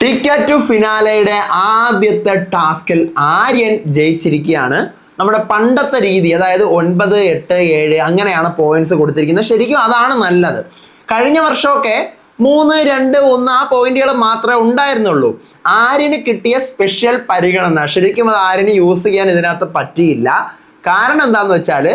Ticket to ഫിനാലയുടെ ആദ്യത്തെ ടാസ്കിൽ ആര്യൻ ജയിച്ചിരിക്കുകയാണ്. നമ്മുടെ പണ്ടത്തെ രീതി അതായത് ഒൻപത് എട്ട് ഏഴ് അങ്ങനെയാണ് പോയിന്റ്സ് കൊടുത്തിരിക്കുന്നത്. ശരിക്കും അതാണ് നല്ലത്. കഴിഞ്ഞ വർഷമൊക്കെ മൂന്ന് രണ്ട് ഒന്ന് ആ പോയിന്റുകൾ മാത്രമേ ഉണ്ടായിരുന്നുള്ളൂ. ആര്യന് കിട്ടിയ സ്പെഷ്യൽ പരിഗണന. ശരിക്കും അത് ആര്യന് യൂസ് ചെയ്യാൻ ഇതിനകത്ത് പറ്റിയില്ല. കാരണം എന്താന്ന് വെച്ചാൽ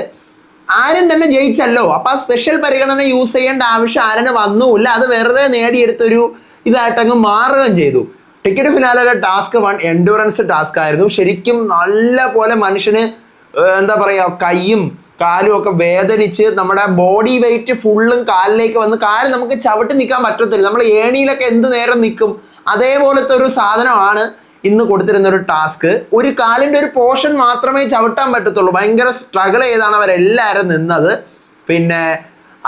ആര്യൻ തന്നെ ജയിച്ചല്ലോ. അപ്പൊ ആ സ്പെഷ്യൽ പരിഗണന യൂസ് ചെയ്യേണ്ട ആവശ്യം ആര്യന് വന്നുമില്ല. അത് വെറുതെ നേടിയെടുത്തൊരു ഇതായിട്ടങ്ങ് മാറുകയും ചെയ്തു. ടിക്കറ്റ് ഫിനാലയുടെ ടാസ്ക് വൺ എൻഡുറൻസ് ടാസ്ക് ആയിരുന്നു. ശരിക്കും നല്ല പോലെ മനുഷ്യന് എന്താ പറയുക കൈയും കാലും ഒക്കെ വേദനിച്ച് നമ്മുടെ ബോഡി വെയിറ്റ് ഫുള്ളും കാലിലേക്ക് വന്ന് കാൽ നമുക്ക് ചവിട്ടി നിൽക്കാൻ പറ്റത്തില്ല. നമ്മൾ ഏണിയിലൊക്കെ എന്ത് നേരം നിൽക്കും? അതേപോലത്തെ ഒരു സാധനമാണ് ഇന്ന് കൊടുത്തിരുന്ന ഒരു ടാസ്ക് ഒരു കാലിന്റെ ഒരു പോർഷൻ മാത്രമേ ചവിട്ടാൻ പറ്റത്തുള്ളൂ. ഭയങ്കര സ്ട്രഗിൾ ചെയ്താണ് അവരെല്ലാവരും നിന്നത്. പിന്നെ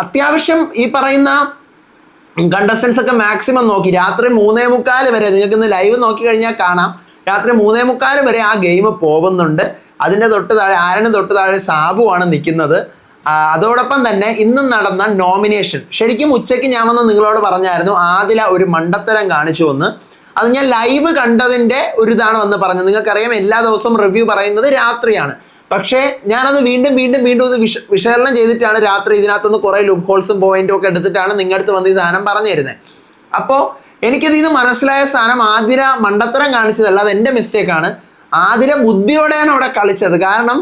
അത്യാവശ്യം ഈ പറയുന്ന കണ്ടസ്റ്റൻസ് ഒക്കെ മാക്സിമം നോക്കി. രാത്രി മൂന്നേ മുക്കാൽ വരെ നിങ്ങൾക്ക് ഇന്ന് ലൈവ് നോക്കി കഴിഞ്ഞാൽ കാണാം. രാത്രി മൂന്നേ മുക്കാൽ വരെ ആ ഗെയിം പോകുന്നുണ്ട്. അതിന്റെ തൊട്ട് താഴെ ആരന് തൊട്ട് താഴെ സാബു ആണ് നിൽക്കുന്നത്. അതോടൊപ്പം തന്നെ ഇന്ന് നടന്ന നോമിനേഷൻ ശരിക്കും ഉച്ചയ്ക്ക് ഞാൻ വന്ന് നിങ്ങളോട് പറഞ്ഞായിരുന്നു ആദില ഒരു മണ്ടത്തരം കാണിച്ചു വന്ന് അത് ഞാൻ ലൈവ് കണ്ടതിന്റെ ഒരു ഇതാണ് വന്ന് പറഞ്ഞത്. നിങ്ങൾക്കറിയാം എല്ലാ ദിവസവും റിവ്യൂ പറയുന്നത് രാത്രിയാണ്. പക്ഷേ ഞാനത് വീണ്ടും വീണ്ടും വീണ്ടും ഇത് വിശ വിശകലനം ചെയ്തിട്ടാണ് രാത്രി ഇതിനകത്തുനിന്ന് കുറേ ലുക്ക് ഹോൾസും പോയിന്റും ഒക്കെ എടുത്തിട്ടാണ് നിങ്ങളുടെ അടുത്ത് വന്ന് ഈ സാധനം പറഞ്ഞു തരുന്നത് അപ്പോൾ എനിക്കിത് ഇത് മനസ്സിലായ സാധനം ആതിര മണ്ടത്തരം കാണിച്ചതല്ല അത് എന്റെ മിസ്റ്റേക്കാണ് ആതിര ബുദ്ധിയോടെയാണ് അവിടെ കളിച്ചത്. കാരണം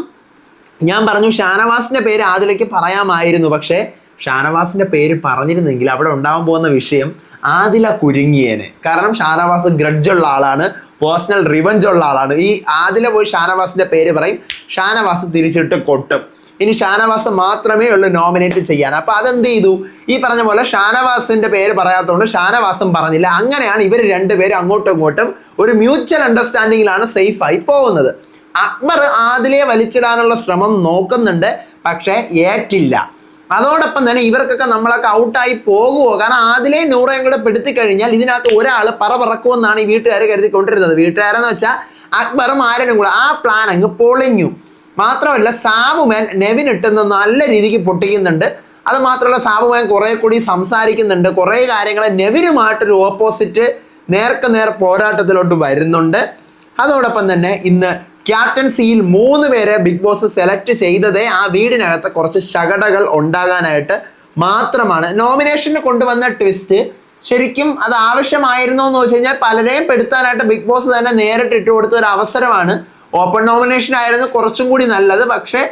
ഞാൻ പറഞ്ഞു ഷാനവാസിന്റെ പേര് ആതിലേക്ക് പറയാമായിരുന്നു. പക്ഷേ ഷാനവാസിന്റെ പേര് പറഞ്ഞിരുന്നെങ്കിൽ അവിടെ ഉണ്ടാവാൻ പോകുന്ന വിഷയം ആദില കുരുങ്ങിയേനെ. കാരണം ഷാനവാസ് ഗ്രഡ്ജ് ഉള്ള ആളാണ് പേഴ്സണൽ റിവഞ്ച് ഉള്ള ആളാണ്. ഈ ആദില പോയി ഷാനവാസിന്റെ പേര് പറയും ഷാനവാസ് തിരിച്ചിട്ട് കൊട്ടും. ഇനി ഷാനവാസ് മാത്രമേ ഉള്ളൂ നോമിനേറ്റ് ചെയ്യാൻ. അപ്പൊ അതെന്ത് ചെയ്തു? ഈ പറഞ്ഞ പോലെ ഷാനവാസിന്റെ പേര് പറയാത്തതുകൊണ്ട് ഷാനവാസും പറഞ്ഞില്ല. അങ്ങനെയാണ് ഇവർ രണ്ടുപേരും അങ്ങോട്ടും ഇങ്ങോട്ടും ഒരു മ്യൂച്വൽ അണ്ടർസ്റ്റാൻഡിങ്ങിലാണ് സേഫ് ആയി പോകുന്നത്. അക്ബർ ആദിലയെ വലിച്ചിടാനുള്ള ശ്രമം നോക്കുന്നുണ്ട് പക്ഷേ ഏറ്റില്ല. അതോടൊപ്പം തന്നെ ഇവർക്കൊക്കെ നമ്മളൊക്കെ ഔട്ടായി പോകുമോ കാരണം ആദിലെ നൂറയും കൂടെ പെടുത്തി കഴിഞ്ഞാൽ ഇതിനകത്ത് ഒരാൾ പറ പറക്കുമെന്നാണ് ഈ വീട്ടുകാർ കരുതിക്കൊണ്ടിരുന്നത്. വീട്ടുകാരെന്ന് വെച്ചാൽ അക്ബറും ആരനും കൂടെ ആ പ്ലാൻ അങ്ങ് പൊളിഞ്ഞു. മാത്രമല്ല സാബുമാൻ നെവിൻ ഇട്ടുന്ന നല്ല രീതിക്ക് പൊട്ടിക്കുന്നുണ്ട്. അത് മാത്രമല്ല സാബുമാൻ കുറെ കൂടി സംസാരിക്കുന്നുണ്ട്. കുറെ കാര്യങ്ങൾ നെവിനുമായിട്ടൊരു ഓപ്പോസിറ്റ് നേർക്ക് നേർ പോരാട്ടത്തിലോട്ട് വരുന്നുണ്ട്. അതോടൊപ്പം തന്നെ ഇന്ന് ക്യാപ്റ്റൻസിയിൽ മൂന്ന് പേരെ ബിഗ് ബോസ് സെലക്ട് ചെയ്തതേ ആ വീടിനകത്ത് കുറച്ച് ശകടകൾ ഉണ്ടാകാനായിട്ട് മാത്രമാണ്. നോമിനേഷന് കൊണ്ടുവന്ന ട്വിസ്റ്റ് ശരിക്കും അത് ആവശ്യമായിരുന്നോ എന്ന് വെച്ച് കഴിഞ്ഞാൽ പലരെയും പെടുത്താനായിട്ട് ബിഗ് ബോസ് തന്നെ നേരിട്ട് ഇട്ട് കൊടുത്ത ഒരു അവസരമാണ്. ഓപ്പൺ നോമിനേഷൻ ആയിരുന്നു കുറച്ചും കൂടി നല്ലത്. പക്ഷേ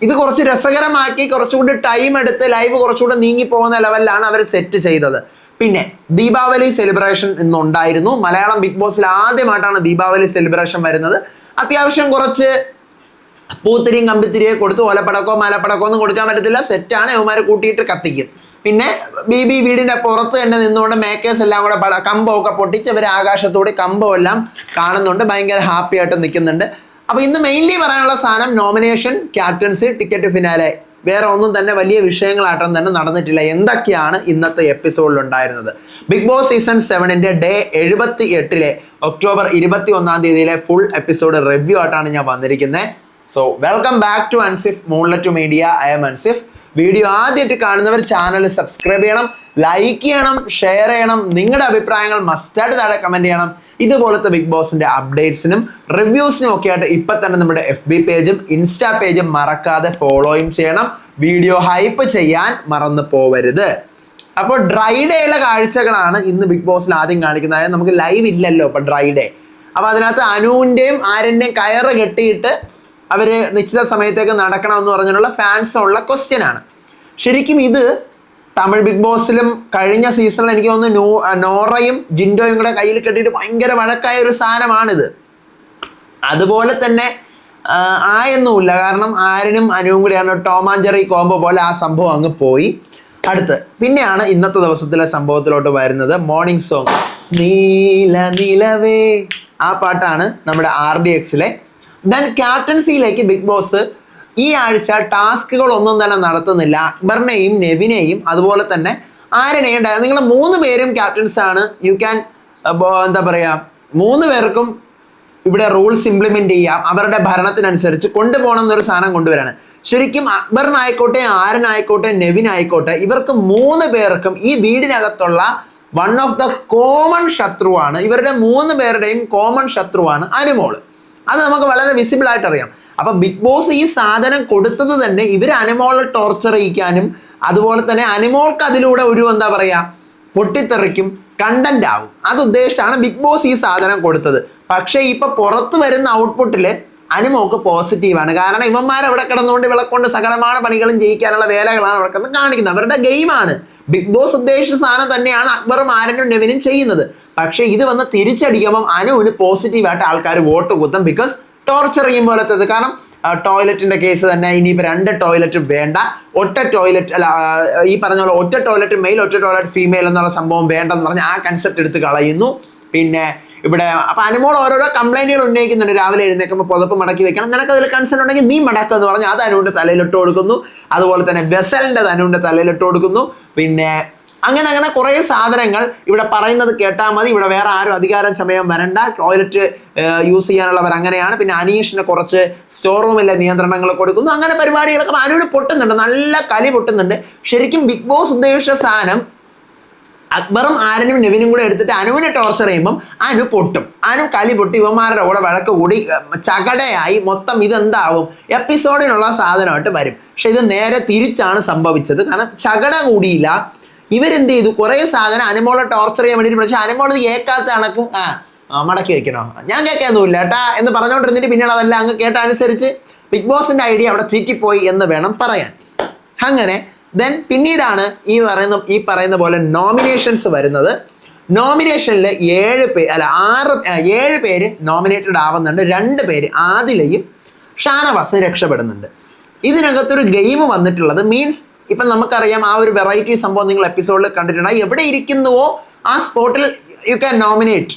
ഇത് കുറച്ച് രസകരമാക്കി കുറച്ചുകൂടി ടൈം എടുത്ത് ലൈവ് കുറച്ചുകൂടി നീങ്ങി പോകുന്ന ലെവലിലാണ് അവർ സെറ്റ് ചെയ്തത്. പിന്നെ ദീപാവലി സെലിബ്രേഷൻ ഇന്നുണ്ടായിരുന്നു. മലയാളം ബിഗ് ബോസിൽ ആദ്യമായിട്ടാണ് ദീപാവലി സെലിബ്രേഷൻ വരുന്നത്. അത്യാവശ്യം കുറച്ച് പൂത്തിരിയും കമ്പിത്തിരിയെ കൊടുത്ത് ഓലപ്പടക്കോ മലപ്പടക്കോ ഒന്നും കൊടുക്കാൻ പറ്റത്തില്ല. സെറ്റാണ് അവന്മാർ കൂട്ടിയിട്ട് കത്തിക്കും. പിന്നെ ബി ബി വീടിന്റെ പുറത്ത് തന്നെ നിന്നുകൊണ്ട് മേക്കേഴ്സ് എല്ലാം കൂടെ പട കമ്പമൊക്കെ പൊട്ടിച്ച് അവർ ആകാശത്തോടെ കമ്പം എല്ലാം കാണുന്നുണ്ട്. ഭയങ്കര ഹാപ്പി ആയിട്ട് നിൽക്കുന്നുണ്ട്. അപ്പോൾ ഇന്ന് മെയിൻലി പറയാനുള്ള സാധനം നോമിനേഷൻ ക്യാപ്റ്റൻസി ടിക്കറ്റ് ഫിനാലെ വേറെ ഒന്നും തന്നെ വലിയ വിഷയങ്ങളായിട്ടും തന്നെ നടന്നിട്ടില്ല. എന്തൊക്കെയാണ് ഇന്നത്തെ എപ്പിസോഡിൽ ഉണ്ടായിരുന്നത്? ബിഗ് ബോസ് സീസൺ സെവനിന്റെ ഡേ എഴുപത്തി എട്ടിലെ ഒക്ടോബർ ഇരുപത്തി ഒന്നാം തീയതിയിലെ ഫുൾ എപ്പിസോഡ് റിവ്യൂ ആയിട്ടാണ് ഞാൻ വന്നിരിക്കുന്നത്. So welcome back to Ansif Moonlet Media I'm Ansif video ആദ്യമായിട്ട് കാണുന്നവർ ചാനൽ സബ്സ്ക്രൈബ് ചെയ്യണം ലൈക്ക് ചെയ്യണം ഷെയർ ചെയ്യണം. നിങ്ങളുടെ അഭിപ്രായങ്ങൾ മസ്റ്റായിട്ട് താഴെ കമന്റ് ചെയ്യണം. ഇതുപോലത്തെ ബിഗ് ബോസിന്റെ അപ്ഡേറ്റ്സിനും റിവ്യൂസിനും ഒക്കെ ആയിട്ട് ഇപ്പൊ തന്നെ നമ്മുടെ എഫ് ബി പേജും ഇൻസ്റ്റാ പേജും മറക്കാതെ ഫോളോയും ചെയ്യണം. വീഡിയോ ഹൈപ്പ് ചെയ്യാൻ മറന്നു പോവരുത്. അപ്പോൾ ഡ്രൈ ഡേയിലെ കാഴ്ചകളാണ് ഇന്ന് ബിഗ് ബോസിൽ ആദ്യം കാണിക്കുന്നത്. അതായത് നമുക്ക് ലൈവ് ഇല്ലല്ലോ ഇപ്പൊ ഡ്രൈ ഡേ അപ്പൊ അതിനകത്ത് അനുവിന്റെയും ആരന്റെയും കയറ് കെട്ടിയിട്ട് അവർ നിശ്ചിത സമയത്തേക്ക് നടക്കണം എന്ന് പറഞ്ഞുള്ള ഫാൻസ് ഉള്ള ക്വസ്റ്റ്യൻ ആണ്. ശരിക്കും ഇത് തമിഴ് ബിഗ് ബോസിലും കഴിഞ്ഞ സീസണിൽ എനിക്ക് തോന്നുന്നു നോറയും ജിൻഡോയും കൂടെ കയ്യിൽ കെട്ടിയിട്ട് ഭയങ്കര വഴക്കായ ഒരു സാധനമാണിത്. അതുപോലെ തന്നെ ആയൊന്നുമില്ല. കാരണം ആരനും അനുവും കൂടിയാണ് ടോമാഞ്ചറി കോംബോ പോലെ ആ സംഭവം അങ്ങ് പോയി. അടുത്ത് പിന്നെയാണ് ഇന്നത്തെ ദിവസത്തിലെ സംഭവത്തിലോട്ട് വരുന്നത് മോർണിംഗ് സോങ് നീല നിലവേ. ആ പാട്ടാണ് നമ്മുടെ ആർ ഡി എക്സിലെ. ദെൻ ക്യാപ്റ്റൻസിയിലേക്ക് ബിഗ് ബോസ് ഈ ആഴ്ച ടാസ്കുകൾ ഒന്നും തന്നെ നടത്തുന്നില്ല. അക്ബറിനെയും നെവിനെയും അതുപോലെ തന്നെ ആരനെയും നിങ്ങൾ മൂന്ന് പേരും ക്യാപ്റ്റൻസ് ആണ്. യു ക്യാൻ എന്താ പറയുക മൂന്ന് പേർക്കും ഇവിടെ റൂൾസ് ഇംപ്ലിമെന്റ് ചെയ്യാം. അവരുടെ ഭരണത്തിനനുസരിച്ച് കൊണ്ടുപോകണം എന്നൊരു സാധനം കൊണ്ടുവരാണ്. ശരിക്കും അക്ബറിനായിക്കോട്ടെ ആരനായിക്കോട്ടെ നെവിനായിക്കോട്ടെ ഇവർക്ക് മൂന്ന് പേർക്കും ഈ വീടിനകത്തുള്ള വൺ ഓഫ് ദ കോമൺ ശത്രുവാണ്. ഇവരുടെ മൂന്ന് പേരുടെയും കോമൺ ശത്രുവാണ് അനുമോൾ. അത് നമുക്ക് വളരെ വിസിബിൾ ആയിട്ട് അറിയാം അപ്പൊ ബിഗ് ബോസ് ഈ സാധനം കൊടുത്തത് തന്നെ ഇവർ അനുമോളെ ടോർച്ചർ ചെയ്യിക്കാനും അതുപോലെ തന്നെ അനുമോൾക്ക് അതിലൂടെ ഒരു എന്താ പറയാ പൊട്ടിത്തെറിക്കും കണ്ടന്റ് ആവും. അത് ഉദ്ദേശിച്ചാണ് ബിഗ് ബോസ് ഈ സാധനം കൊടുത്തത്. പക്ഷേ ഇപ്പൊ പുറത്ത് വരുന്ന ഔട്ട്പുട്ടിൽ അനുമോക്ക് പോസിറ്റീവാണ് കാരണം ഇവന്മാർ അവിടെ കിടന്നുകൊണ്ട് ഇവളെ കൊണ്ട് സകലമായ പണികളും ജയിക്കാനുള്ള വേലകളാണ് അവിടെ കിടന്ന് കാണിക്കുന്നത്. അവരുടെ ഗെയിമാണ് ബിഗ് ബോസ് ഉദ്ദേശിച്ച സാധനം തന്നെയാണ് അക്ബറും ആരനും നെവിനും ചെയ്യുന്നത്. പക്ഷേ ഇത് വന്ന് തിരിച്ചടിക്കുമ്പം അനുവിന് പോസിറ്റീവായിട്ട് ആൾക്കാർ വോട്ട് കുത്തും. ബിക്കോസ് ടോർച്ചർ ചെയ്യും പോലത്തത്. കാരണം ടോയ്ലറ്റിന്റെ കേസ് തന്നെ ഇനിയിപ്പോൾ രണ്ട് ടോയ്ലറ്റ് വേണ്ട. ഒറ്റ ടോയ്ലറ്റ് അല്ല ഈ പറഞ്ഞ പോലെ ഒറ്റ ടോയ്ലറ്റ് മെയിൽ ഒറ്റ ടോയ്ലറ്റ് ഫീമെയിൽ എന്നുള്ള സംഭവം വേണ്ടെന്ന് പറഞ്ഞ് ആ കൺസെപ്റ്റ് എടുത്ത് കളയുന്നു. പിന്നെ ഇവിടെ അപ്പൊ അനുമോൾ ഓരോരോ കംപ്ലൈന്റുകൾ ഉന്നയിക്കുന്നുണ്ട്. രാവിലെ എഴുന്നേക്കുമ്പോൾ പുതപ്പ് മടക്കി വെക്കണം. നിനക്ക് അതിൽ കൺസേൺ ഉണ്ടെങ്കിൽ നീ മടക്കുക എന്ന് പറഞ്ഞ് അത് അനുവിന്റെ തലയിലിട്ട് കൊടുക്കുന്നു. അതുപോലെ തന്നെ ബെസലിന്റെ അനുവിന്റെ തലയിലിട്ട് കൊടുക്കുന്നു. പിന്നെ അങ്ങനെ അങ്ങനെ കുറേ സാധനങ്ങൾ ഇവിടെ പറയുന്നത് കേട്ടാൽ മതി. ഇവിടെ വേറെ ആരും അധികാരം സമയം വരണ്ട. ടോയ്ലറ്റ് യൂസ് ചെയ്യാനുള്ളവർ അങ്ങനെയാണ്. പിന്നെ അനീഷിന് കുറച്ച് സ്റ്റോർ റൂമിലെ നിയന്ത്രണങ്ങൾ കൊടുക്കുന്നു. അങ്ങനെ പരിപാടികളൊക്കെ അനുവിന് പൊട്ടുന്നുണ്ട്. നല്ല കലി പൊട്ടുന്നുണ്ട്. ശരിക്കും ബിഗ് ബോസ് ഉദ്ദേശിച്ച സാധനം അക്ബറും ആരനും നെവിനും കൂടെ എടുത്തിട്ട് അനുവിനെ ടോർച്ചർ ചെയ്യുമ്പം അനു പൊട്ടും. അനു കലി പൊട്ടി ഇവന്മാരുടെ കൂടെ വഴക്ക് കൂടി ചകടയായി. മൊത്തം ഇതെന്താവും? എപ്പിസോഡിനുള്ള സാധനമായിട്ട് വരും. പക്ഷെ ഇത് നേരെ തിരിച്ചാണ് സംഭവിച്ചത്. കാരണം ചകട കൂടിയില്ല. ഇവരെന്ത് ചെയ്തു? കുറേ സാധനം അനുമോളെ ടോർച്ചർ ചെയ്യാൻ വേണ്ടിയിട്ട് പക്ഷെ അനുമോൾ ഇത് കേൾക്കാത്ത കണക്ക് ആ മടക്കി വെക്കണോ? ഞാൻ കേൾക്കാനൊന്നുമില്ല ഏട്ടാ എന്ന് പറഞ്ഞുകൊണ്ടിരുന്നിട്ട് പിന്നീട് അതെല്ലാം അങ്ങ് കേട്ട അനുസരിച്ച് ബിഗ് ബോസിന്റെ ഐഡിയ അവിടെ ചീറ്റിപ്പോയി എന്ന് വേണം പറയാൻ. അങ്ങനെ ദെൻ പിന്നീടാണ് ഈ പറയുന്ന ഈ പറയുന്ന പോലെ നോമിനേഷൻസ് വരുന്നത്. നോമിനേഷനിൽ ഏഴ് പേര് അല്ല ആറ് ഏഴ് പേര് നോമിനേറ്റഡ് ആവുന്നുണ്ട്. രണ്ട് പേര് ആദിലയും ഷാനവാസ് രക്ഷപ്പെടുന്നുണ്ട്. ഇതിനകത്തൊരു ഗെയിം വന്നിട്ടുള്ളത് മീൻസ് ഇപ്പം നമുക്കറിയാം ആ ഒരു വെറൈറ്റി സംഭവം നിങ്ങൾ എപ്പിസോഡിൽ കണ്ടിട്ടുണ്ടായി എവിടെ ഇരിക്കുന്നുവോ ആ സ്പോട്ടിൽ യു ക്യാൻ നോമിനേറ്റ്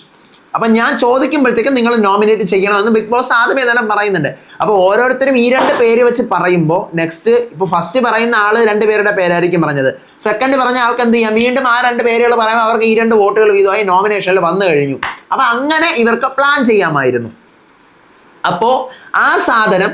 അപ്പം ഞാൻ ചോദിക്കുമ്പോഴത്തേക്കും നിങ്ങൾ നോമിനേറ്റ് ചെയ്യണമെന്ന് ബിഗ് ബോസ് ആദ്യമേ തന്നെ പറയുന്നുണ്ട്. അപ്പോൾ ഓരോരുത്തരും ഈ രണ്ട് പേര് വെച്ച് പറയുമ്പോൾ നെക്സ്റ്റ് ഇപ്പോൾ ഫസ്റ്റ് പറയുന്ന ആൾ രണ്ട് പേരുടെ പേരായിരിക്കും പറഞ്ഞത്. സെക്കൻഡ് പറഞ്ഞ ആൾക്ക് എന്ത് ചെയ്യാം? വീണ്ടും ആ രണ്ട് പേരുകൾ പറയുമ്പോൾ അവർക്ക് ഈ രണ്ട് വോട്ടുകൾ വീതമായി നോമിനേഷനിൽ വന്നു കഴിഞ്ഞു. അപ്പം അങ്ങനെ ഇവർക്ക് പ്ലാൻ ചെയ്യാമായിരുന്നു. അപ്പോൾ ആ സാധനം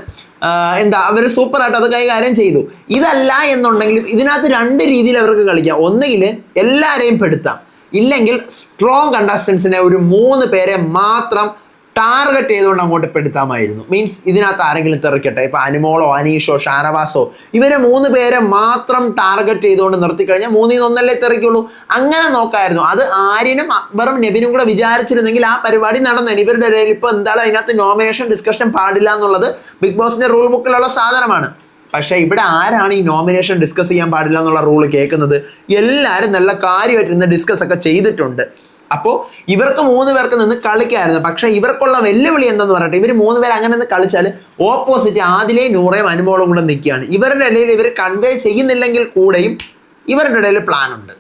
എന്താ അവർ സൂപ്പറായിട്ട് അത് കൈകാര്യം ചെയ്തു. ഇതല്ല എന്നുണ്ടെങ്കിൽ ഇതിനകത്ത് രണ്ട് രീതിയിൽ അവർക്ക് കളിക്കാം. ഒന്നുകിൽ എല്ലാവരെയും പെടുത്താം. ഇല്ലെങ്കിൽ സ്ട്രോങ് കണ്ടസ്റ്റൻസിനെ ഒരു മൂന്ന് പേരെ മാത്രം ടാർഗറ്റ് ചെയ്തുകൊണ്ട് അങ്ങോട്ട് പെടുത്താമായിരുന്നു. മീൻസ് ഇതിനകത്ത് ആരെങ്കിലും തെറിക്കട്ടെ. ഇപ്പൊ അനുമോളോ അനീഷോ ഷാനവാസോ ഇവരെ മൂന്ന് പേരെ മാത്രം ടാർഗറ്റ് ചെയ്തുകൊണ്ട് നിർത്തിക്കഴിഞ്ഞാൽ മൂന്നിൽ നിന്ന് ഒന്നല്ലേ തെറിക്കുള്ളൂ. അങ്ങനെ നോക്കായിരുന്നു. അത് ആര്യനും അക്ബറും നബിനും കൂടെ വിചാരിച്ചിരുന്നെങ്കിൽ ആ പരിപാടി നടന്നേനെ ഇവരുടെ ഇടയിൽ ഇപ്പൊ എന്താണ് അതിനകത്ത് നോമിനേഷൻ ഡിസ്കഷൻ പാടില്ല എന്നുള്ളത് ബിഗ് ബോസിന്റെ റൂൾ ബുക്കിലുള്ള സാധനമാണ്. പക്ഷെ ഇവിടെ ആരാണ് ഈ നോമിനേഷൻ ഡിസ്കസ് ചെയ്യാൻ പാടില്ല എന്നുള്ള റൂൾ കേൾക്കുന്നത്? എല്ലാവരും നല്ല കാര്യമായിട്ട് ഇന്ന് ഡിസ്കസ് ഒക്കെ ചെയ്തിട്ടുണ്ട്. അപ്പോൾ ഇവർക്ക് മൂന്ന് പേർക്ക് നിന്ന് കളിക്കായിരുന്നു. പക്ഷേ ഇവർക്കുള്ള വെല്ലുവിളി എന്തെന്ന് പറയട്ടെ? ഇവർ മൂന്ന് പേർ അങ്ങനെ നിന്ന് കളിച്ചാൽ ഓപ്പോസിറ്റ് ആദിലേ നൂറേയും അനുമോളും കൂടെ നിൽക്കുകയാണ്. ഇവരുടെ ഇടയിൽ ഇവർ കൺവേ ചെയ്യുന്നില്ലെങ്കിൽ കൂടെയും ഇവരുടെ ഇടയിൽ പ്ലാൻ ഉണ്ട്.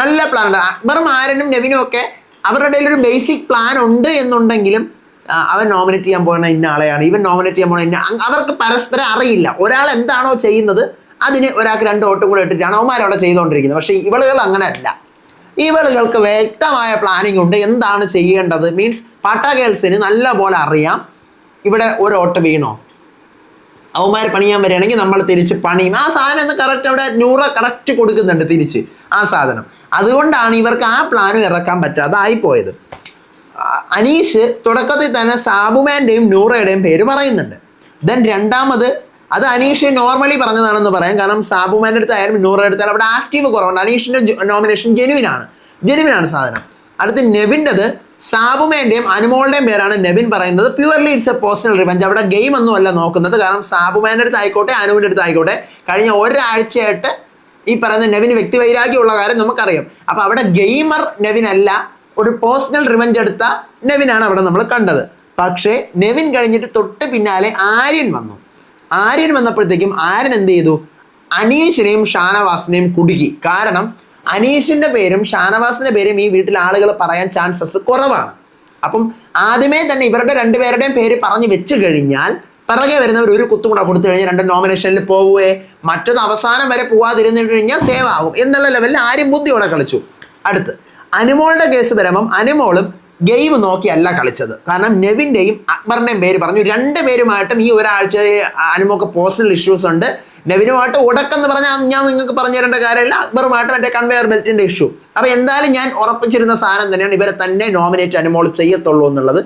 നല്ല പ്ലാൻ ഉണ്ട്. അക്ബറും ആരനും നെവിനും ഒക്കെ അവരുടെ ഇടയിൽ ഒരു ബേസിക് പ്ലാൻ ഉണ്ട് എന്നുണ്ടെങ്കിലും അവൻ നോമിനേറ്റ് ചെയ്യാൻ പോകുന്ന ഇന്ന ആളെയാണ്. ഇവൻ നോമിനേറ്റ് ചെയ്യാൻ പോകുന്ന ഇന്ന അവർക്ക് പരസ്പരം അറിയില്ല. ഒരാൾ എന്താണോ ചെയ്യുന്നത് അതിന് ഒരാൾക്ക് രണ്ട് വോട്ടും കൂടെ ഇട്ടിട്ടാണ് അവന്മാരവിടെ ചെയ്തുകൊണ്ടിരിക്കുന്നത്. പക്ഷേ ഇവളുകൾ അങ്ങനെ അല്ല ഇവളുകൾക്ക് വ്യക്തമായ പ്ലാനിംഗ് ഉണ്ട്. എന്താണ് ചെയ്യേണ്ടത്? മീൻസ് പാട്ട ഗേൾസിന് നല്ല പോലെ അറിയാം. ഇവിടെ ഒരു ഓട്ട് വീണോ? അവന്മാർ പണിയാൻ വരികയാണെങ്കിൽ നമ്മൾ തിരിച്ച് പണിയും ആ സാധനം എന്ന് കറക്റ്റ് അവിടെ നൂറ് കറക്റ്റ് കൊടുക്കുന്നുണ്ട് തിരിച്ച്. ആ സാധനം. അതുകൊണ്ടാണ് ഇവർക്ക് ആ പ്ലാനും ഇറക്കാൻ പറ്റാതായി പോയത് അനീഷ് തുടക്കത്തിൽ തന്നെ സാബുമാന്റെയും നൂറയുടെയും പേര് പറയുന്നുണ്ട്. ദെൻ രണ്ടാമത് അത് അനീഷ് നോർമലി പറഞ്ഞതാണെന്ന് പറയാം. കാരണം സാബുമാന്റെ അടുത്ത് ആയാലും നൂറയുടെ അടുത്തായാലും അവിടെ ആക്റ്റീവ് കുറവുണ്ട്. അനീഷിന്റെ നോമിനേഷൻ ജെനുവിനാണ് ജെനുവിനാണ് സാധനം. അടുത്ത് നെവിന്റെത് സാബുമാന്റെയും അനുമോളുടെയും പേരാണ് നെവിൻ പറയുന്നത്. Purely it's a personal revenge അവിടെ ഗെയിം ഒന്നും അല്ല നോക്കുന്നത്. കാരണം സാബുമാന്റെ അടുത്ത് ആയിക്കോട്ടെ അനുവിന്റെ അടുത്ത് ആയിക്കോട്ടെ കഴിഞ്ഞ ഒരാഴ്ചയായിട്ട് ഈ പറയുന്ന നെവിന് വ്യക്തിവൈരാഗ്യമുള്ള കാര്യം നമുക്കറിയാം. അപ്പൊ അവിടെ ഗെയിമർ നെവിൻ അല്ല ഒരു പേഴ്സണൽ റിവഞ്ച് എടുത്ത നെവിനാണ് അവിടെ നമ്മൾ കണ്ടത്. പക്ഷേ നെവിൻ കഴിഞ്ഞിട്ട് തൊട്ട് പിന്നാലെ ആര്യൻ വന്നു. ആര്യൻ വന്നപ്പോഴത്തേക്കും ആര്യൻ എന്ത് ചെയ്തു? അനീഷിനെയും ഷാനവാസിനെയും കുടുക്കി. കാരണം അനീഷിന്റെ പേരും ഷാനവാസിന്റെ പേരും ഈ വീട്ടിലെ ആളുകൾ പറയാൻ ചാൻസസ് കുറവാണ്. അപ്പം ആദ്യമേ തന്നെ ഇവരുടെ രണ്ടുപേരുടെയും പേര് പറഞ്ഞു വെച്ച് കഴിഞ്ഞാൽ പിറകെ വരുന്നവർ ഒരു കുത്തും കൂടെ കൊടുത്തു കഴിഞ്ഞാൽ രണ്ട് നോമിനേഷനിൽ പോവുകയെ മറ്റത് അവസാനം വരെ പോവാതിരുന്നു കഴിഞ്ഞാൽ സേവ് ആകും എന്നുള്ള ലെവലിൽ ആരും ബുദ്ധിയോടെ കളിച്ചു. അടുത്ത് അനുമോളുടെ കേസ് വരുമ്പം അനുമോളും ഗെയിം നോക്കിയല്ല കളിച്ചത്. കാരണം നെവിന്റെയും അക്ബറിന്റെയും പേര് പറഞ്ഞു. രണ്ട് പേരുമായിട്ടും ഈ ഒരാഴ്ച അനുമൊക്കെ പേഴ്സണൽ ഇഷ്യൂസ് ഉണ്ട്. നെവിനുമായിട്ട് ഉടക്കെന്ന് പറഞ്ഞാൽ ഞാൻ നിങ്ങൾക്ക് പറഞ്ഞു തരേണ്ട കാര്യമില്ല. അക്ബറുമായിട്ട് എന്റെ കൺവെയർ ബെൽറ്റിന്റെ ഇഷ്യൂ അപ്പോൾ എന്തായാലും ഞാൻ ഉറപ്പിച്ചിരുന്ന സാധനം തന്നെയാണ് ഇവരെ തന്നെ നോമിനേറ്റ് അനുമോൾ ചെയ്യത്തുള്ളൂ എന്നുള്ളത്.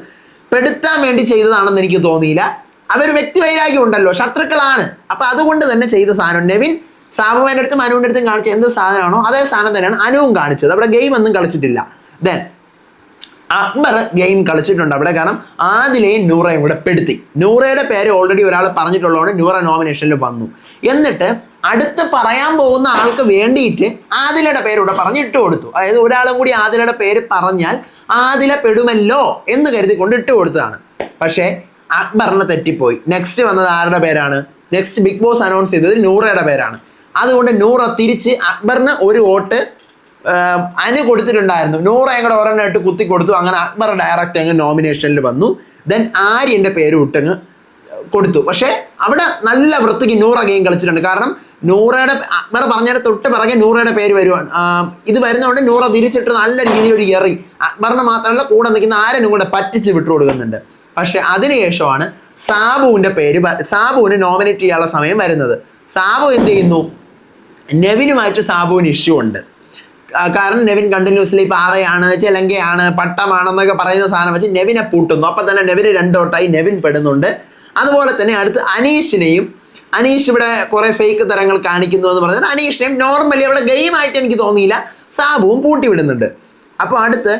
പെടുത്താൻ വേണ്ടി ചെയ്തതാണെന്ന് എനിക്ക് തോന്നിയില്ല. അവർ വ്യക്തിവൈരാഗ്യം ഉണ്ടല്ലോ ശത്രുക്കളാണ്. അപ്പോൾ അതുകൊണ്ട് തന്നെ ചെയ്ത സാധനം. നെവിൻ സാബുവിന്റെ അടുത്തും അനുവിന്റെ അടുത്തും കാണിച്ച എന്ത് സാധനമാണോ അതേ സാധനം തന്നെയാണ് അനുവും കാണിച്ചത്. അവിടെ ഗെയിം ഒന്നും കളിച്ചിട്ടില്ല. ദെൻ അക്ബർ ഗെയിം കളിച്ചിട്ടുണ്ട് അവിടെ. കാരണം ആദിലെയും നൂറയും കൂടെ പെടുത്തി. നൂറയുടെ പേര് ഓൾറെഡി ഒരാൾ പറഞ്ഞിട്ടുള്ളതുകൊണ്ട് നൂറ നോമിനേഷനിൽ വന്നു. എന്നിട്ട് അടുത്ത് പറയാൻ പോകുന്ന ആൾക്ക് വേണ്ടിയിട്ട് ആദിലയുടെ പേര് ഇവിടെ പറഞ്ഞ് ഇട്ട് കൊടുത്തു. അതായത് ഒരാളും കൂടി ആദിലയുടെ പേര് പറഞ്ഞാൽ ആദില പെടുമല്ലോ എന്ന് കരുതിക്കൊണ്ട് ഇട്ട് കൊടുത്തതാണ്. പക്ഷേ അക്ബറിനെ തെറ്റിപ്പോയി. നെക്സ്റ്റ് വന്നത് ആരുടെ പേരാണ്? നെക്സ്റ്റ് ബിഗ് ബോസ് അനൗൺസ് ചെയ്തത് നൂറയുടെ പേരാണ്. അതുകൊണ്ട് നൂറ തിരിച്ച് അക്ബറിന് ഒരു വോട്ട് അനു കൊടുത്തിട്ടുണ്ടായിരുന്നു. നൂറ് ഞങ്ങളുടെ ഒരെണ്ണമായിട്ട് കുത്തി കൊടുത്തു. അങ്ങനെ അക്ബർ ഡയറക്റ്റ് അങ്ങ് നോമിനേഷനിൽ വന്നു. ദെൻ ആര്യന്റെ പേര് വിട്ടങ്ങ് കൊടുത്തു. പക്ഷേ അവിടെ നല്ല വൃത്തിക്ക് നൂറ ഗെയിം കളിച്ചിട്ടുണ്ട്. കാരണം നൂറയുടെ അക്ബർ പറഞ്ഞതിന്റെ തൊട്ട് പിറകെ നൂറയുടെ പേര് വരുവാണ്. ഇത് വരുന്നതുകൊണ്ട് നൂറ തിരിച്ചിട്ട് നല്ല രീതിയിൽ ഒരു എറി. അക്ബറിനെ മാത്രമല്ല കൂടെ നിൽക്കുന്ന ആരനും കൂടെ പറ്റിച്ച് വിട്ടു കൊടുക്കുന്നുണ്ട്. പക്ഷെ അതിനുശേഷമാണ് സാബുവിന്റെ പേര് സാബുവിന് നോമിനേറ്റ് ചെയ്യാനുള്ള സമയം വരുന്നത്. സാബു എന്ത് ചെയ്യുന്നു? നെവിനുമായിട്ട് സാബുവിന് ഇഷ്യൂ ഉണ്ട്. കാരണം നെവിൻ കണ്ടിന്യൂസ്ലി പാവയാണ് ചിലങ്കയാണ് പട്ടമാണെന്നൊക്കെ പറയുന്ന സാധനം വെച്ച് നെവിനെ പൂട്ടുന്നു. അപ്പം തന്നെ നെവിന് രണ്ടോട്ടായി നെവിൻ പെടുന്നുണ്ട്. അതുപോലെ തന്നെ അടുത്ത് അനീഷിനെയും അനീഷ് ഇവിടെ കുറേ ഫേക്ക് തരങ്ങൾ കാണിക്കുന്നു എന്ന് പറഞ്ഞാൽ അനീഷിനെയും നോർമലി അവിടെ ഗെയിമായിട്ട് എനിക്ക് തോന്നിയില്ല. സാബുവും പൂട്ടിവിടുന്നുണ്ട് അപ്പോൾ അടുത്ത്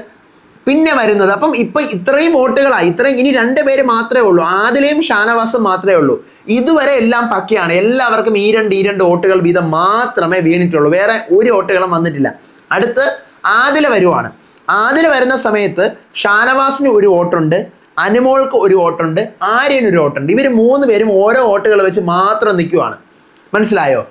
പിന്നെ വരുന്നത് അപ്പം ഇപ്പൊ ഇത്രയും വോട്ടുകളായി ഇത്രയും ഇനി രണ്ട് പേര് മാത്രമേ ഉള്ളൂ. ആദിലയും ഷാനവാസും മാത്രമേ ഉള്ളൂ. ഇതുവരെ എല്ലാം പക്കയാണ്. എല്ലാവർക്കും ഈ രണ്ട് ഈ രണ്ട് വോട്ടുകൾ വീതം മാത്രമേ വീണിട്ടുള്ളൂ. വേറെ ഒരു വോട്ടുകളും വന്നിട്ടില്ല. അടുത്ത് ആദില വരുവാണ്. ആദില വരുന്ന സമയത്ത് ഷാനവാസിന് ഒരു വോട്ടുണ്ട് അനുമോൾക്ക് ഒരു വോട്ടുണ്ട് ആര്യന് ഒരു വോട്ടുണ്ട്. ഇവർ മൂന്ന് പേരും ഓരോ വോട്ടുകൾ വെച്ച് മാത്രം നിൽക്കുവാണ്. മനസ്സിലായോ?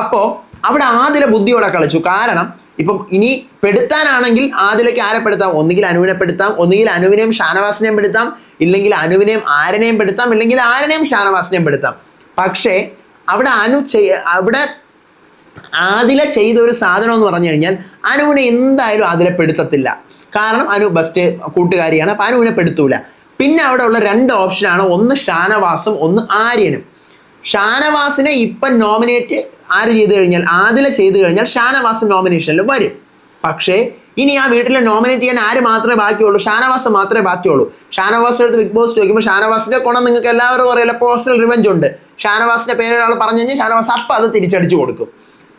അപ്പോൾ അവിടെ ആദില ബുദ്ധിയോടെ കളിച്ചു. കാരണം ഇപ്പം ഇനി പെടുത്താനാണെങ്കിൽ ആദിലേക്ക് ആരെ പെടുത്താം? ഒന്നുകിൽ അനുവിനെ പെടുത്താം ഒന്നുകിൽ അനുവിനെയും ഷാനവാസിനെയും പെടുത്താം ഇല്ലെങ്കിൽ അനുവിനെയും ആരനെയും പെടുത്താം ഇല്ലെങ്കിൽ ആരനെയും ഷാനവാസിനെയും പെടുത്താം. പക്ഷേ അവിടെ അനു അവിടെ ആദില ചെയ്ത ഒരു സാധനം എന്ന് പറഞ്ഞു കഴിഞ്ഞാൽ അനുവിനെ എന്തായാലും ആദില പെടുത്തത്തില്ല കാരണം അനു ബെസ്റ്റ് കൂട്ടുകാരിയാണ് അപ്പം അനുവിനെ പെടുത്തൂല. പിന്നെ അവിടെ ഉള്ള രണ്ട് ഓപ്ഷനാണ് ഒന്ന് ഷാനവാസും ഒന്ന് ആര്യനും. ഷാനവാസിനെ ഇപ്പം നോമിനേറ്റ് ആര് ചെയ്ത് കഴിഞ്ഞാൽ ആദില ചെയ്ത് കഴിഞ്ഞാൽ ഷാനവാസ് നോമിനേഷനിൽ വരും. പക്ഷേ ഇനി ആ വീട്ടിലെ നോമിനേറ്റ് ചെയ്യാൻ ആര് മാത്രമേ ബാക്കിയുള്ളൂ? ഷാനവാസ് മാത്രമേ ബാക്കിയുള്ളൂ. ഷാനവാസിന്റെ അടുത്ത് ബിഗ് ബോസ് ചോദിക്കുമ്പോൾ ഷാനവാസിന്റെ കൊണം നിങ്ങൾക്ക് എല്ലാവരും അറിയില്ല പേഴ്സണൽ റിവെഞ്ച് ഉണ്ട്. ഷാനവാസിന്റെ പേരൊരാൾ പറഞ്ഞു കഴിഞ്ഞാൽ ഷാനവാസ് അപ്പം അത് തിരിച്ചടിച്ചു കൊടുക്കും.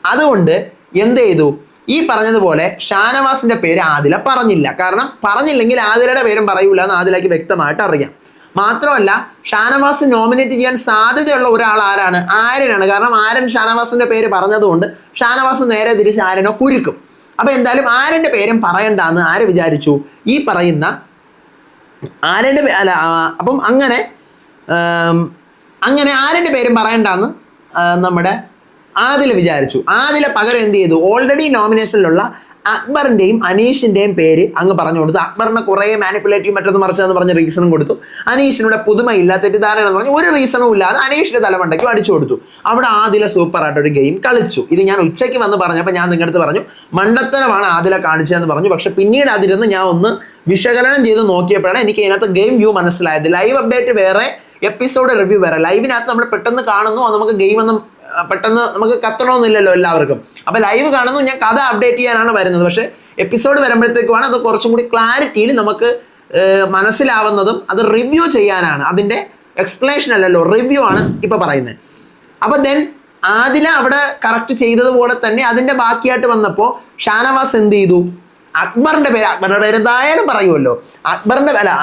അതുകൊണ്ട് എന്ത് ചെയ്തു? ഈ പറഞ്ഞതുപോലെ ഷാനവാസിന്റെ പേര് ആദില പറഞ്ഞില്ല. കാരണം പറഞ്ഞില്ലെങ്കിൽ ആദിലയുടെ പേരും പറയൂല എന്ന് ആദിലയ്ക്ക് വ്യക്തമായിട്ട് അറിയാം. മാത്രമല്ല ഷാനവാസ് നോമിനേറ്റ് ചെയ്യാൻ സാധ്യതയുള്ള ഒരാൾ ആരാണ്? ആര്യനാണ്. കാരണം ആര്യൻ ഷാനവാസിന്റെ പേര് പറഞ്ഞതുകൊണ്ട് ഷാനവാസ് നേരെ തിരിച്ച് ആര്യനോ കുരുക്കും. അപ്പൊ എന്തായാലും ആര്യന്റെ പേരും പറയണ്ടെന്ന് ആര് വിചാരിച്ചു? ഈ പറയുന്ന ആര്യന്റെ അല്ല അപ്പം അങ്ങനെ അങ്ങനെ ആര്യന്റെ പേരും പറയണ്ടെന്ന് നമ്മുടെ ആദില വിചാരിച്ചു. ആദില പകരം എന്ത് ചെയ്തു? ഓൾറെഡി നോമിനേഷനിലുള്ള അക്ബറിന്റെയും അനീഷിന്റെയും പേര് അങ്ങ് പറഞ്ഞു കൊടുത്തു. അക്ബറിനെ കുറേ മാനിപ്പുലേറ്റീവ് മറ്റൊന്ന് മറിച്ചതെന്ന് പറഞ്ഞ റീസണും കൊടുത്തു. അനീഷിനൂടെ പുതുമയില്ല തെറ്റിദ്ധാരണ എന്ന് പറഞ്ഞ്. ഒരു റീസണും ഇല്ലാതെ അനീഷിന്റെ തലമണ്ടയ്ക്കും അടിച്ചു കൊടുത്തു. അവിടെ ആദില സൂപ്പർ ആയിട്ട് ഒരു ഗെയിം കളിച്ചു. ഇത് ഞാൻ ഉച്ചയ്ക്ക് വന്ന് പറഞ്ഞപ്പോൾ ഞാൻ നിങ്ങളുടെ അടുത്ത് പറഞ്ഞു മണ്ടത്തരമാണ് ആദില കാണിച്ചതെന്ന് പറഞ്ഞു. പക്ഷെ പിന്നീട് അതിരുന്ന് ഞാൻ ഒന്ന് വിശകലനം ചെയ്ത് നോക്കിയപ്പോഴാണ് എനിക്ക് ഇതിനകത്ത് ഗെയിം വ്യൂ മനസ്സിലായത്. ലൈവ് അപ്ഡേറ്റ് വേറെ എപ്പിസോഡ് റിവ്യൂ വേറെ. ലൈവിനകത്ത് നമ്മൾ പെട്ടെന്ന് കാണുന്നു നമുക്ക് ഗെയിം ഒന്നും പെട്ടെന്ന് നമുക്ക് കത്തണമെന്നില്ലല്ലോ എല്ലാവർക്കും. അപ്പൊ ലൈവ് കാണുന്നു ഞാൻ കഥ അപ്ഡേറ്റ് ചെയ്യാനാണ് വരുന്നത്. പക്ഷെ എപ്പിസോഡ് വരുമ്പോഴത്തേക്കുമാണ് അത് കുറച്ചും കൂടി ക്ലാരിറ്റിയിൽ നമുക്ക് മനസ്സിലാവുന്നതും അത് റിവ്യൂ ചെയ്യാനാണ്. അതിന്റെ എക്സ്പ്ലനേഷൻ അല്ലല്ലോ റിവ്യൂ ആണ് ഇപ്പൊ പറയുന്നത്. അപ്പൊ ദെൻ ആദില അവിടെ കറക്റ്റ് ചെയ്തതുപോലെ തന്നെ അതിന്റെ ബാക്കിയായിട്ട് വന്നപ്പോ ഷാനവാസ് എന്ത് ചെയ്തു? അക്ബറിന്റെ പേര് അക്ബറിന്റെ പേര് എന്തായാലും പറയുമല്ലോ. അക്ബറിന്റെ അല്ല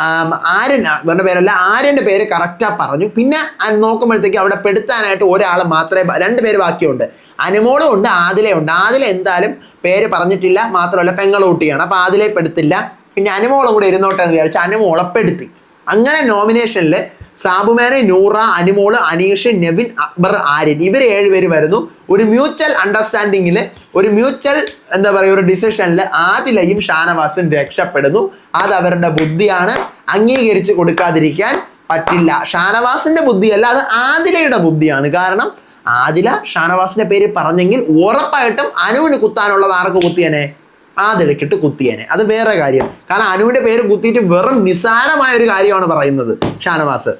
ആര്യൻ അക്ബറിന്റെ പേരല്ല ആര്യന്റെ പേര് കറക്റ്റാ പറഞ്ഞു. പിന്നെ നോക്കുമ്പോഴത്തേക്ക് അവിടെ പെടുത്താനായിട്ട് ഒരാൾ മാത്രമേ രണ്ട് പേര് ബാക്കിയുണ്ട്. അനുമോളും ഉണ്ട് ആദിലയുണ്ട് ആദില എന്തായാലും പേര് പറഞ്ഞിട്ടില്ല മാത്രമല്ല പെങ്ങളൂട്ടിയാണ് അപ്പൊ ആദിലെ പെടുത്തില്ല. പിന്നെ അനുമോളും കൂടെ ഇരുന്നോട്ടെ എന്ന് വിചാരിച്ച് പെടുത്തി. അങ്ങനെ നോമിനേഷനിൽ സാബുമേനെ നൂറ അനുമോൾ അനീഷ് നെവിൻ അക്ബർ ആര്യൻ ഇവർ ഏഴുപേര് വരുന്നു. ഒരു മ്യൂച്വൽ അണ്ടർസ്റ്റാൻഡിങ്ങിൽ ഒരു മ്യൂച്വൽ എന്താ പറയുക ഒരു ഡിസിഷനിൽ ആദിലയും ഷാനവാസും രക്ഷപ്പെടുന്നു. അത് അവരുടെ ബുദ്ധിയാണ്. അംഗീകരിച്ച് കൊടുക്കാതിരിക്കാൻ പറ്റില്ല. ഷാനവാസിന്റെ ബുദ്ധിയല്ല അത് ആദിലയുടെ ബുദ്ധിയാണ്. കാരണം ആദില ഷാനവാസിന്റെ പേര് പറഞ്ഞെങ്കിൽ ഉറപ്പായിട്ടും അനുവിന് കുത്താനുള്ളത് ആർക്ക് കുത്തിയനെ? ആദിലക്കിട്ട് കുത്തിയേനെ. അത് വേറെ കാര്യം. കാരണം അനുവിന്റെ പേര് കുത്തിയിട്ട് വെറും നിസ്സാരമായ ഒരു കാര്യമാണ് പറയുന്നത് ഷാനവാസ്.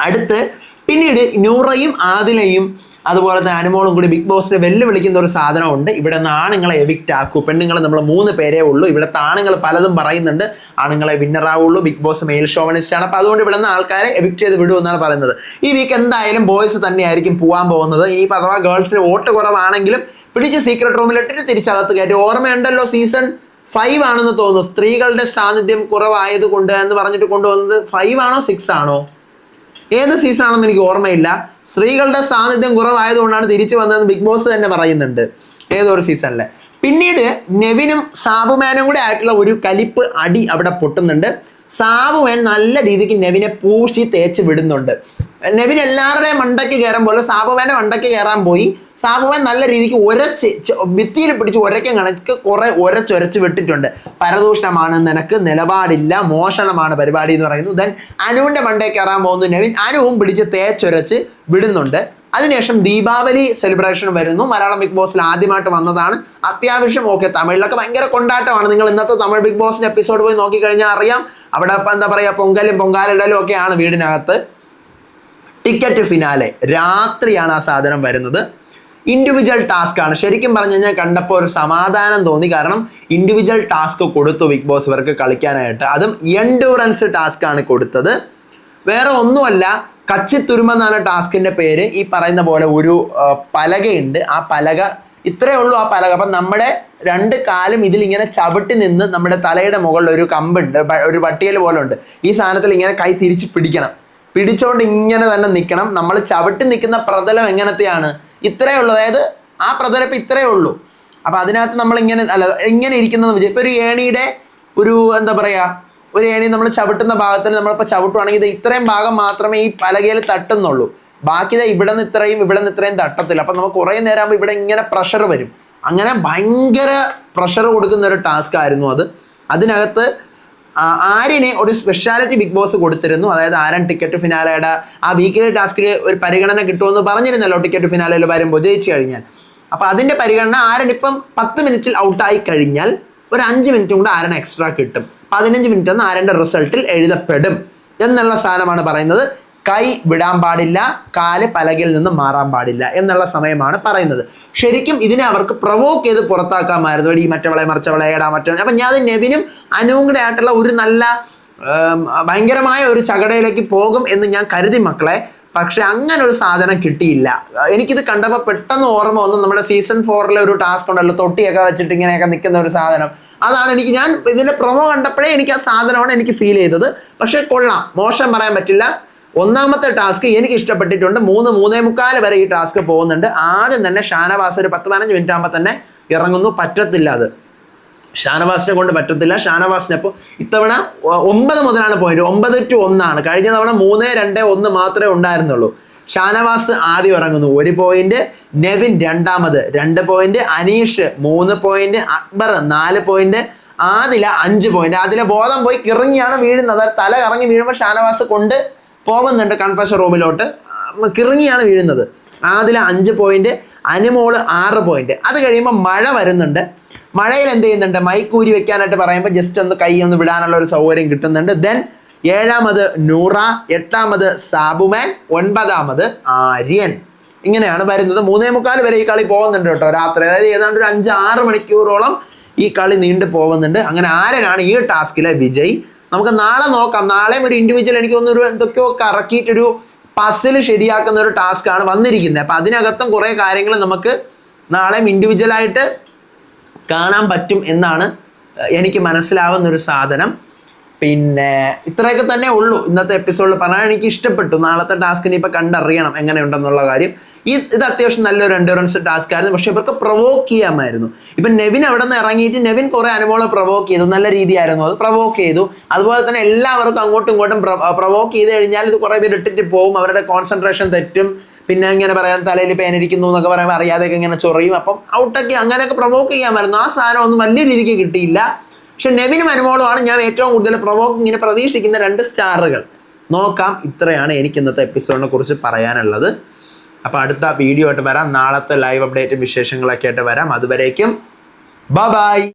അടുത്ത് പിന്നീട് നൂറയും ആദിലയും അതുപോലെ തന്നെ അനുമോളും കൂടി ബിഗ് ബോസിനെ വെല്ലുവിളിക്കുന്ന ഒരു സാധനമുണ്ട്. ഇവിടെ നിന്ന് ആണുങ്ങളെ എവിക്റ്റ് ആക്കൂ. പെണ്ണുങ്ങൾ നമ്മൾ മൂന്ന് പേരേ ഉള്ളൂ. ഇവിടുത്തെ ആണുങ്ങൾ പലതും പറയുന്നുണ്ട്. ആണുങ്ങളെ വിന്നറാവുള്ളൂ ബിഗ് ബോസ് മെയിൽ ഷോവനിസ്റ്റ് ആണ്. അപ്പോൾ അതുകൊണ്ട് ഇവിടെ നിന്ന് ആൾക്കാരെ എവിക്റ്റ് ചെയ്ത് വിടൂ എന്നാണ് പറയുന്നത്. ഈ വീക്ക് എന്തായാലും ബോയ്സ് തന്നെയായിരിക്കും പോകാൻ പോകുന്നത്. ഇനിയിപ്പോൾ അഥവാ ഗേൾസിന് വോട്ട് കുറവാണെങ്കിലും പിടിച്ച് സീക്രട്ട് റൂമിലിട്ടിട്ട് തിരിച്ചകത്ത് കയറ്റി. ഓർമ്മയുണ്ടല്ലോ സീസൺ ഫൈവ് ആണെന്ന് തോന്നുന്നു. സ്ത്രീകളുടെ സാന്നിധ്യം കുറവായതുകൊണ്ട് എന്ന് പറഞ്ഞിട്ട് കൊണ്ടുവന്നത് ഫൈവ് ആണോ സിക്സ് ആണോ? ഏത് സീസൺ ആണെന്ന് എനിക്ക് ഓർമ്മയില്ല. സ്ത്രീകളുടെ സാന്നിധ്യം കുറവായതുകൊണ്ടാണ് തിരിച്ചു വന്നതെന്ന് ബിഗ് ബോസ് തന്നെ പറയുന്നുണ്ട് ഏതൊരു സീസണിലെ പിന്നീട് നെവിനും സാബുമാനും കൂടെ ആയിട്ടുള്ള ഒരു കലിപ്പ് അടി അവിടെ പൊട്ടുന്നുണ്ട്. സാബുമാൻ നല്ല രീതിക്ക് നെവിനെ പൂശി തേച്ച് വിടുന്നുണ്ട്. നെവിൻ എല്ലാവരുടെയും മണ്ടയ്ക്ക് കയറാൻ പോലെ സാബുമാന്റെ മണ്ടയ്ക്ക് കയറാൻ പോയി. സാബുമാൻ നല്ല രീതിക്ക് ഉരച്ച് ഭിത്തിയിൽ പിടിച്ച് ഉരയ്ക്കാൻ കണക്ക് കുറെ ഉരച്ചൊരച്ച് വിട്ടിട്ടുണ്ട്. പരദൂഷണമാണ് നിനക്ക് നിലപാടില്ല മോഷണമാണ് പരിപാടി എന്ന് പറയുന്നു. ദെൻ അനുവിന്റെ മണ്ടേ കയറാൻ പോകുന്നു നെവിൻ. അനുവും പിടിച്ച് തേച്ചൊരച്ച് വിടുന്നുണ്ട്. അതിനുശേഷം ദീപാവലി സെലിബ്രേഷൻ വരുന്നു. മലയാളം ബിഗ് ബോസിൽ ആദ്യമായിട്ട് വന്നതാണ്. അത്യാവശ്യം ഓക്കെ തമിഴിലൊക്കെ ഭയങ്കര കൊണ്ടാട്ടമാണ്. നിങ്ങൾ ഇന്നത്തെ തമിഴ് ബിഗ് ബോസിന്റെ എപ്പിസോഡ് പോയി നോക്കിക്കഴിഞ്ഞാൽ അറിയാം. അവിടെ ഇപ്പൊ എന്താ പറയുക പൊങ്കലും പൊങ്കാലിടലും ഒക്കെയാണ് വീടിനകത്ത്. ടിക്കറ്റ് ഫിനാലെ രാത്രിയാണ് ആ സാധനം വരുന്നത്. ഇൻഡിവിജ്വൽ ടാസ്ക് ആണ്. ശരിക്കും പറഞ്ഞു കഴിഞ്ഞാൽ കണ്ടപ്പോൾ ഒരു സമാധാനം തോന്നി. കാരണം ഇൻഡിവിജ്വൽ ടാസ്ക് കൊടുത്തു ബിഗ് ബോസ് ഇവർക്ക് കളിക്കാനായിട്ട്. അതും എൻഡൂറൻസ് ടാസ്ക് ആണ് കൊടുത്തത്. വേറെ ഒന്നുമല്ല കച്ചിത്തുരുമ എന്നാണ് ടാസ്കിന്റെ പേര്. ഈ പറയുന്ന പോലെ ഒരു പലകയുണ്ട്. ആ പലക ഇത്രയേ ഉള്ളൂ ആ പലക. അപ്പം നമ്മുടെ രണ്ട് കാലും ഇതിലിങ്ങനെ ചവിട്ടി നിന്ന് നമ്മുടെ തലയുടെ മുകളിൽ ഒരു കമ്പുണ്ട് ഒരു പട്ടിയൽ പോലെ ഉണ്ട്. ഈ സാധനത്തിൽ ഇങ്ങനെ കൈ തിരിച്ച് പിടിക്കണം. പിടിച്ചോണ്ട് ഇങ്ങനെ തന്നെ നിൽക്കണം നമ്മൾ ചവിട്ടി നിൽക്കുന്ന പ്രതലം എങ്ങനത്തെയാണ്? ഇത്രയേ ഉള്ളൂ. അതായത് ആ പ്രതലം ഇപ്പം ഇത്രയേ ഉള്ളൂ. അപ്പം അതിനകത്ത് നമ്മൾ ഇങ്ങനെ അല്ല ഇങ്ങനെ ഇരിക്കുന്നത് വിചാരിക്കും ഇപ്പം ഒരു ഏണിയുടെ ഒരു എന്താ പറയുക ഒരു ഏണി നമ്മൾ ചവിട്ടുന്ന ഭാഗത്തിന് നമ്മളിപ്പോൾ ചവിട്ടുവാണെങ്കിൽ ഇത് ഇത്രയും ഭാഗം മാത്രമേ ഈ പലകയിൽ തട്ടുന്നുള്ളൂ. ബാക്കി ഇവിടെ നിന്ന് ഇത്രയും ഇവിടെ നിന്ന് ഇത്രയും തട്ടത്തില്ല. അപ്പം നമുക്ക് കുറേ നേരം ആകുമ്പോൾ ഇവിടെ ഇങ്ങനെ പ്രഷർ വരും. അങ്ങനെ ഭയങ്കര പ്രഷർ കൊടുക്കുന്ന ഒരു ടാസ്ക് ആയിരുന്നു അത്. അതിനകത്ത് ആര്യനെ ഒരു സ്പെഷ്യാലിറ്റി ബിഗ് ബോസ് കൊടുത്തിരുന്നു. അതായത് ആരൻ ടിക്കറ്റ് ഫിനാലയുടെ ആ വീക്കിലെ ടാസ്കിൽ ഒരു പരിഗണന കിട്ടുമെന്ന് പറഞ്ഞിരുന്നല്ലോ ടിക്കറ്റ് ഫിനാലയിൽ വരുമ്പോൾ ജയിച്ചു കഴിഞ്ഞാൽ. അപ്പോൾ അതിന്റെ പരിഗണന ആരൻ ഇപ്പം പത്ത് മിനിറ്റിൽ ഔട്ടായി കഴിഞ്ഞാൽ ഒരു അഞ്ച് മിനിറ്റും കൂടെ ആരൻ എക്സ്ട്രാ കിട്ടും. പതിനഞ്ച് മിനിറ്റ് എന്ന് ആരന്റെ റിസൾട്ടിൽ എഴുതപ്പെടും. എന്നുള്ള സാധനമാണ് പറയുന്നത്. കൈ വിടാൻ പാടില്ല കാൽ പലകിൽ നിന്ന് മാറാൻ പാടില്ല എന്നുള്ള സമയമാണ് പറയുന്നത്. ശരിക്കും ഇതിനെ അവർക്ക് പ്രൊവോക്ക് ചെയ്ത് പുറത്താക്കാമായിരുന്നു. ഈ മറ്റവളെ മറിച്ചവളെ ഏടാ മറ്റവളെ. അപ്പം ഞാൻ നെവിനും അനുവും കൂടെ ആയിട്ടുള്ള ഒരു നല്ല ഭയങ്കരമായ ഒരു ചകടയിലേക്ക് പോകും എന്ന് ഞാൻ കരുതി മക്കളെ. പക്ഷെ അങ്ങനെ ഒരു സാധനം കിട്ടിയില്ല. എനിക്കിത് കണ്ടപ്പോൾ പെട്ടെന്ന് ഓർമ്മ വന്നു. നമ്മുടെ സീസൺ ഫോറിലെ ഒരു ടാസ്ക് ഉണ്ടല്ലോ. തൊട്ടിയൊക്കെ വെച്ചിട്ട് ഇങ്ങനെയൊക്കെ നിൽക്കുന്ന ഒരു സാധനം. അതാണ് എനിക്ക് ഞാൻ ഇതിന്റെ പ്രൊമോ കണ്ടപ്പോഴേ എനിക്ക് ആ സാധനമാണ് എനിക്ക് ഫീൽ ചെയ്തത്. പക്ഷെ കൊള്ളാം. മോശം പറയാൻ പറ്റില്ല. ഒന്നാമത്തെ ടാസ്ക് എനിക്ക് ഇഷ്ടപ്പെട്ടിട്ടുണ്ട്. മൂന്ന് മൂന്നേ മുക്കാൽ വരെ ഈ ടാസ്ക് പോകുന്നുണ്ട്. ആദ്യം തന്നെ ഷാനവാസ് ഒരു പത്ത് പതിനഞ്ച് മിനിറ്റ് ആകുമ്പോൾ തന്നെ ഇറങ്ങുന്നു. പറ്റത്തില്ല അത്. ഷാനവാസിനെ കൊണ്ട് പറ്റത്തില്ല. ഷാനവാസിനെ ഇപ്പോൾ ഇത്തവണ ഒമ്പത് മുതലാണ് പോയിന്റ് ഒമ്പത് ടു ഒന്നാണ്. കഴിഞ്ഞ തവണ മൂന്ന് രണ്ട് ഒന്ന് മാത്രമേ ഉണ്ടായിരുന്നുള്ളൂ. ഷാനവാസ് ആദ്യം ഇറങ്ങുന്നു. ഒരു പോയിന്റ് നെവിൻ രണ്ടാമത്. രണ്ട് പോയിന്റ് അനീഷ് മൂന്ന് പോയിന്റ് അക്ബർ നാല് പോയിന്റ് ആദില അഞ്ച് പോയിന്റ് ആദില ബോധം പോയി കിറങ്ങിയാണ് വീഴുന്നത്. തല കറങ്ങി വീഴുമ്പോൾ ഷാനവാസ് കൊണ്ട് പോകുന്നുണ്ട് കൺഫഷൻ റൂമിലോട്ട്. കിറങ്ങിയാണ് വീഴുന്നത്. ആദില അഞ്ച് പോയിന്റ് അനുമോൾ ആറ് പോയിന്റ് അത് കഴിയുമ്പോൾ മഴ വരുന്നുണ്ട്. മഴയിൽ എന്ത് ചെയ്യുന്നുണ്ട്? മൈക്കൂരി വെക്കാനായിട്ട് പറയുമ്പോൾ ജസ്റ്റ് ഒന്ന് കൈ ഒന്ന് വിടാനുള്ള ഒരു സൗകര്യം കിട്ടുന്നുണ്ട്. ദെൻ ഏഴാമത് നൂറ എട്ടാമത് സാബുമാൻ ഒൻപതാമത് ആര്യൻ. ഇങ്ങനെയാണ് വരുന്നത്. മൂന്നേ മുക്കാൽ വരെ ഈ കളി പോകുന്നുണ്ട് കേട്ടോ രാത്രി. അതായത് ഏതാണ്ട് ഒരു അഞ്ച് ആറ് മണിക്കൂറോളം ഈ കളി നീണ്ടു പോകുന്നുണ്ട്. അങ്ങനെ ആരനാണ് ഈ ടാസ്കിലെ വിജയ്. നമുക്ക് നാളെ നോക്കാം. നാളെയും ഒരു ഇൻഡിവിജ്വൽ എനിക്ക് തോന്നുന്നു ഒരു എന്തൊക്കെയോ കറക്കിയിട്ടൊരു പസിൽ ശരിയാക്കുന്ന ഒരു ടാസ്ക്കാണ് വന്നിരിക്കുന്നത്. അപ്പം അതിനകത്തും കുറേ കാര്യങ്ങൾ നമുക്ക് നാളെയും ഇൻഡിവിജ്വൽ ആയിട്ട് കാണാൻ പറ്റും എന്നാണ് എനിക്ക് മനസ്സിലാവുന്ന ഒരു സാധനം. പിന്നെ ഇത്രയൊക്കെ തന്നെ ഉള്ളൂ. ഇന്നത്തെ എപ്പിസോഡിൽ പറഞ്ഞാൽ എനിക്ക് ഇഷ്ടപ്പെട്ടു. നാളത്തെ ടാസ്കിനെ ഇപ്പോൾ കണ്ടറിയണം എങ്ങനെയുണ്ടെന്നുള്ള കാര്യം. ഈ ഇത് അത്യാവശ്യം നല്ലൊരു എൻഡുറൻസ് ടാസ്ക് ആയിരുന്നു. പക്ഷെ ഇവർക്ക് പ്രൊവോക്ക് ചെയ്യാമായിരുന്നു. ഇപ്പം നെവിൻ അവിടെ നിന്ന് ഇറങ്ങിയിട്ട് നെവിൻ കുറെ അനുഭവം പ്രൊവോക്ക് ചെയ്തു. നല്ല രീതിയായിരുന്നു. അത് പ്രൊവോക്ക് ചെയ്തു. അതുപോലെ തന്നെ എല്ലാവർക്കും അങ്ങോട്ടും ഇങ്ങോട്ടും പ്രൊവോക്ക് ചെയ്ത് കഴിഞ്ഞാൽ ഇത് കുറേ പേര് ഇട്ടിട്ട് പോകും അവരുടെ കോൺസെൻട്രേഷൻ തെറ്റും. പിന്നെ ഇങ്ങനെ പറയാൻ തലയിൽ പേനിരിക്കുന്നു എന്നൊക്കെ പറയുമ്പോൾ അറിയാതെയൊക്കെ ഇങ്ങനെ ചൊറിയും. അപ്പം ഔട്ടൊക്കെ അങ്ങനെയൊക്കെ പ്രൊവോക്ക് ചെയ്യാമായിരുന്നു. ആ സാധനം ഒന്നും വലിയ രീതിക്ക് കിട്ടിയില്ല. പക്ഷെ നെവിനും അനുമോളുമാണ് ഞാൻ ഏറ്റവും കൂടുതൽ പ്രൊവോക്ക് ഇങ്ങനെ പ്രതീക്ഷിക്കുന്ന രണ്ട് സ്റ്റാറുകൾ. നോക്കാം. ഇത്രയാണ് എനിക്ക് ഇന്നത്തെ എപ്പിസോഡിനെ കുറിച്ച് പറയാനുള്ളത്. അപ്പോൾ അടുത്ത വീഡിയോ ആയിട്ട് വരാം. നാളത്തെ ലൈവ് അപ്ഡേറ്റും വിശേഷങ്ങളൊക്കെ ആയിട്ട് വരാം. അതുവരേക്കും ബൈ